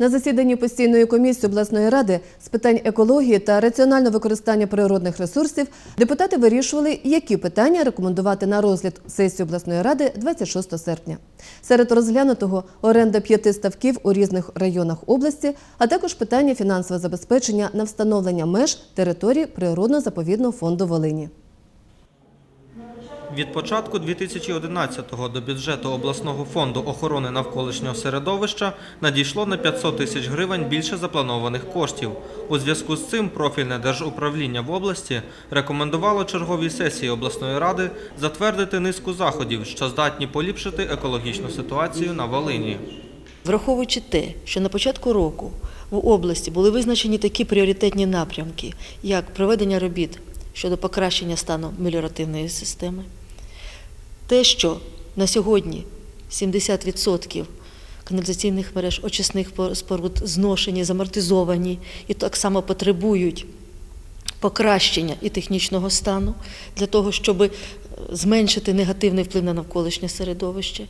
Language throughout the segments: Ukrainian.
На засіданні постійної комісії обласної ради з питань екології та раціонального використання природних ресурсів депутати вирішували, які питання рекомендувати на розгляд сесії обласної ради 26 серпня. Серед розглянутого оренда п'яти ставків у різних районах області, а також питання фінансового забезпечення на встановлення меж території природно-заповідного фонду Волині. Від початку 2011-го до бюджету обласного фонду охорони навколишнього середовища надійшло на 500 тисяч гривень більше запланованих коштів. У зв'язку з цим профільне держуправління в області рекомендувало черговій сесії обласної ради затвердити низку заходів, що здатні поліпшити екологічну ситуацію на Волині. Враховуючи те, що на початку року в області були визначені такі пріоритетні напрямки, як проведення робіт щодо покращення стану меліоративної системи, те, що на сьогодні 70% каналізаційних мереж очисних споруд зношені, замортизовані і так само потребують покращення і технічного стану для того, щоб зменшити негативний вплив на навколишнє середовище.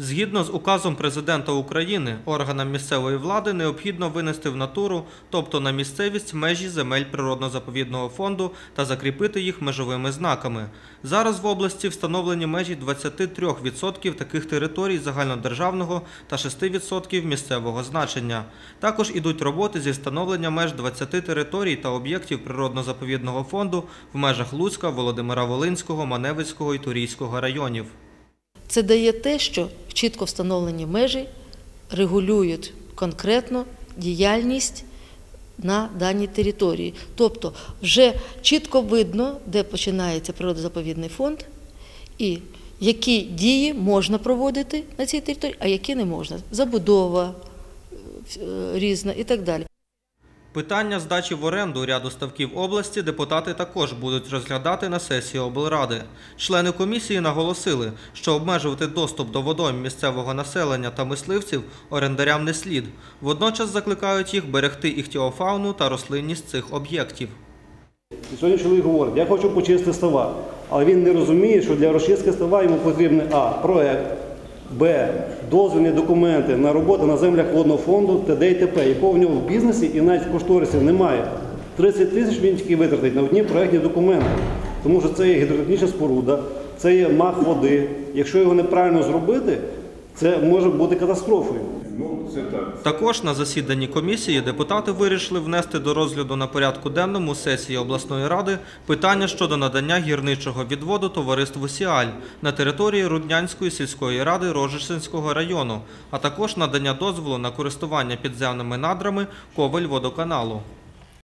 Згідно з указом президента України, органам місцевої влади необхідно винести в натуру, тобто на місцевість межі земель природно-заповідного фонду та закріпити їх межовими знаками. Зараз в області встановлені межі 23% таких територій загальнодержавного та 6% місцевого значення. Також ідуть роботи зі встановлення меж 20 територій та об'єктів природно-заповідного фонду в межах Луцька, Володимира Волинського, Маневицького і Турійського районів. Це дає те, що чітко встановлені межі регулюють конкретно діяльність на даній території. Тобто вже чітко видно, де починається природозаповідний фонд і які дії можна проводити на цій території, а які не можна. Забудова е, різна і так далі. Питання здачі в оренду ряду ставків області депутати також будуть розглядати на сесії облради. Члени комісії наголосили, що обмежувати доступ до водойм місцевого населення та мисливців орендарям не слід. Водночас закликають їх берегти іхтіофауну та рослинність цих об'єктів. Сьогодні чоловік говорить, я хочу почистити става, але він не розуміє, що для розчистки става йому потрібен А. Проект, Б. Дозвільні документи на роботу на землях водного фонду ТД і ТП, якого в нього в бізнесі і навіть в кошторисі немає. 30 тисяч він тільки витратить на одні проєктні документи, тому що це є гідротехнічна споруда, це є мах води. Якщо його неправильно зробити, це може бути катастрофою. Також на засіданні комісії депутати вирішили внести до розгляду на порядку денному сесії обласної ради питання щодо надання гірничого відводу товариству Сіаль на території Руднянської сільської ради Рожишинського району, а також надання дозволу на користування підземними надрами Ковель водоканалу.